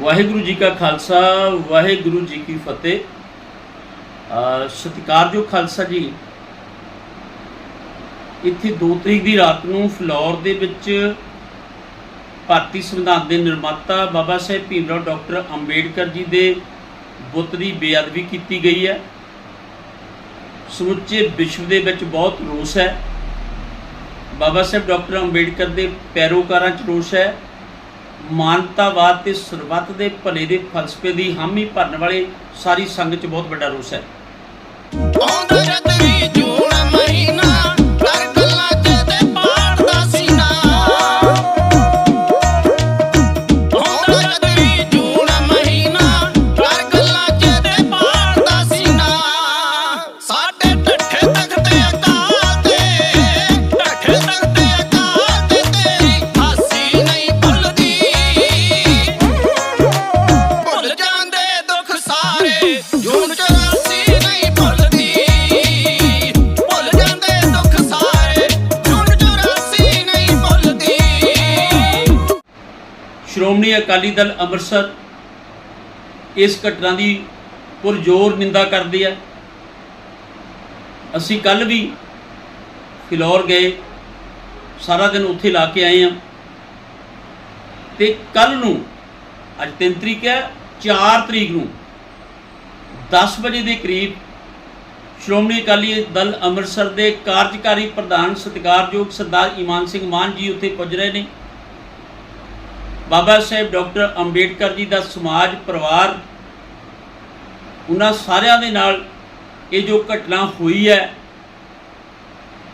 ਵਾਹਿਗੁਰੂ ਜੀ ਕਾ ਖਾਲਸਾ, ਵਾਹਿਗੁਰੂ ਜੀ ਕੀ ਫਤਿਹ। ਸਤਿਕਾਰਯੋਗ ਖਾਲਸਾ ਜੀ, ਇੱਥੇ 2 ਤਰੀਕ ਦੀ ਰਾਤ ਨੂੰ ਫਲੋਰ ਦੇ ਵਿੱਚ ਭਾਰਤੀ ਸੰਵਿਧਾਨ ਦੇ ਨਿਰਮਾਤਾ ਬਾਬਾ ਸਾਹਿਬ ਭੀਮਰਾਓ ਡਾਕਟਰ ਅੰਬੇਡਕਰ ਜੀ ਦੇ ਬੁੱਤ ਦੀ ਬੇਅਦਬੀ ਕੀਤੀ ਗਈ ਹੈ। ਸਮੁੱਚੇ ਵਿਸ਼ਵ ਦੇ ਵਿੱਚ ਬਹੁਤ ਰੋਸ ਹੈ। ਬਾਬਾ ਸਾਹਿਬ ਡਾਕਟਰ ਅੰਬੇਡਕਰ ਦੇ ਪੈਰੋਕਾਰਾਂ 'ਚ ਰੋਸ ਹੈ। ਮਾਨਵਤਾਵਾਦ ਤੇ ਸਰਬੱਤ ਦੇ ਭਲੇ ਦੇ ਫਲਸਫੇ ਦੀ ਹਾਮੀ ਭਰਨ ਵਾਲੇ ਸਾਰੀ ਸੰਗਤ 'ਚ ਬਹੁਤ ਵੱਡਾ ਰੋਸ ਹੈ। ਸ਼੍ਰੋਮਣੀ ਅਕਾਲੀ ਦਲ ਅੰਮ੍ਰਿਤਸਰ ਇਸ ਘਟਨਾ ਦੀ ਪੁਰਜ਼ੋਰ ਨਿੰਦਾ ਕਰਦੀ ਹੈ। ਅਸੀਂ ਕੱਲ ਵੀ ਫਿਲੌਰ ਗਏ, ਸਾਰਾ ਦਿਨ ਉੱਥੇ ਲਾ ਕੇ ਆਏ ਹਾਂ। ਤੇ ਕੱਲ ਨੂੰ, ਅੱਜ 3 ਤਰੀਕ ਹੈ 4 ਤਰੀਕ ਨੂੰ 10 ਵਜੇ ਦੇ ਕਰੀਬ ਸ਼੍ਰੋਮਣੀ ਅਕਾਲੀ ਦਲ ਅੰਮ੍ਰਿਤਸਰ ਦੇ ਕਾਰਜਕਾਰੀ ਪ੍ਰਧਾਨ ਸਤਿਕਾਰਯੋਗ ਸਰਦਾਰ ਈਮਾਨ ਸਿੰਘ ਮਾਨ ਜੀ ਉੱਥੇ ਪੁੱਜ ਰਹੇ ਨੇ। ਬਾਬਾ ਸਾਹਿਬ ਡਾਕਟਰ ਅੰਬੇਡਕਰ ਜੀ ਦਾ ਸਮਾਜ, ਪਰਿਵਾਰ, ਉਹਨਾਂ ਸਾਰਿਆਂ ਦੇ ਨਾਲ ਇਹ ਜੋ ਘਟਨਾ ਹੋਈ ਹੈ,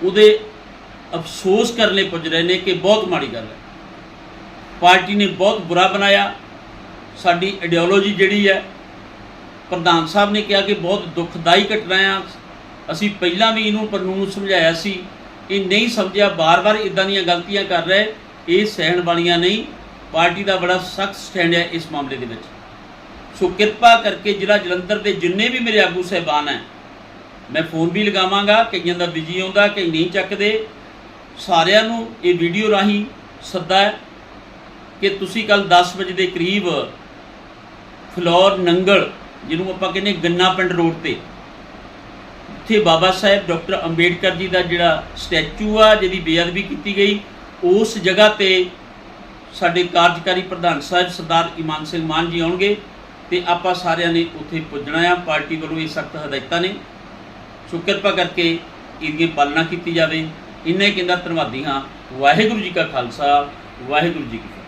ਉਹਦੇ ਅਫਸੋਸ ਕਰਨ ਲਈ ਪੁੱਜ ਰਹੇ ਨੇ ਕਿ ਬਹੁਤ ਮਾੜੀ ਗੱਲ ਹੈ। ਪਾਰਟੀ ਨੇ ਬਹੁਤ ਬੁਰਾ ਬਣਾਇਆ। ਸਾਡੀ ਆਈਡੀਓਲੋਜੀ ਜਿਹੜੀ ਹੈ, ਪ੍ਰਧਾਨ ਸਾਹਿਬ ਨੇ ਕਿਹਾ ਕਿ ਬਹੁਤ ਦੁਖਦਾਈ ਘਟਨਾ ਆ। ਅਸੀਂ ਪਹਿਲਾਂ ਵੀ ਇਹਨੂੰ ਕਾਨੂੰਨ ਨੂੰ ਸਮਝਾਇਆ ਸੀ। ਇਹ ਨਹੀਂ ਸਮਝਿਆ, ਬਾਰ-ਬਾਰ ਇਦਾਂ ਦੀਆਂ ਗਲਤੀਆਂ ਕਰ ਰਹੇ। ਇਹ ਸਹਿਣ ਵਾਲੀਆਂ ਨਹੀਂ। ਪਾਰਟੀ ਦਾ ਬੜਾ ਸਖਤ ਸਟੈਂਡ ਹੈ ਇਸ ਮਾਮਲੇ ਦੇ ਵਿੱਚ। ਸੋ ਕਿਰਪਾ ਕਰਕੇ ਜ਼ਿਲ੍ਹਾ ਜਲੰਧਰ ਦੇ ਜਿੰਨੇ ਵੀ ਮੇਰੇ ਆਗੂ ਸਹਿਬਾਨ ਹੈ, ਮੈਂ ਫੋਨ ਵੀ ਲਗਾਵਾਂਗਾ, ਕਈਆਂ ਦਾ ਬਿਜ਼ੀ ਆਉਂਦਾ, ਕਈ ਨਹੀਂ ਚੱਕਦੇ। ਸਾਰਿਆਂ ਨੂੰ ਇਹ ਵੀਡੀਓ ਰਾਹੀਂ ਸੱਦਾ ਹੈ ਕਿ ਤੁਸੀਂ ਕੱਲ 10 ਵਜੇ ਦੇ ਕਰੀਬ ਫਲੋਰ ਨੰਗਲ, ਜਿਹਨੂੰ ਆਪਾਂ ਕਹਿੰਦੇ ਗੰਨਾ ਪਿੰਡ ਰੋਡ ਤੇ ਉੱਥੇ ਬਾਬਾ ਸਾਹਿਬ ਡਾਕਟਰ ਅੰਬੇਡਕਰ ਜੀ ਦਾ ਜਿਹੜਾ ਸਟੈਚੂ ਆ, ਜਿਹਦੀ ਬੇਅਦਬੀ ਕੀਤੀ ਗਈ, ਉਸ ਜਗ੍ਹਾ ਤੇ ਸਾਡੇ ਕਾਰਜਕਾਰੀ ਪ੍ਰਧਾਨ ਸਾਹਿਬ ਸਰਦਾਰ ਇਮਾਨ ਸਿੰਘ ਮਾਨ ਜੀ ਆਉਣਗੇ ਤੇ ਆਪਾਂ ਸਾਰਿਆਂ ਨੇ ਉੱਥੇ ਪੁੱਜਣਾ ਆ। ਪਾਰਟੀ ਵੱਲੋਂ ਇਹ ਸਖਤ ਹਦਾਇਤਾਂ ਨੇ। ਸੋ ਕਿਰਪਾ ਕਰਕੇ ਇਹਦੀ ਪਾਲਣਾ ਕੀਤੀ ਜਾਵੇ। ਇੰਨਾ ਕਹਿੰਦਾ ਧੰਨਵਾਦੀ ਹਾਂ। ਵਾਹਿਗੁਰੂ ਜੀ ਕਾ ਖਾਲਸਾ, ਵਾਹਿਗੁਰੂ ਜੀ ਕੀ ਫਤਿਹ।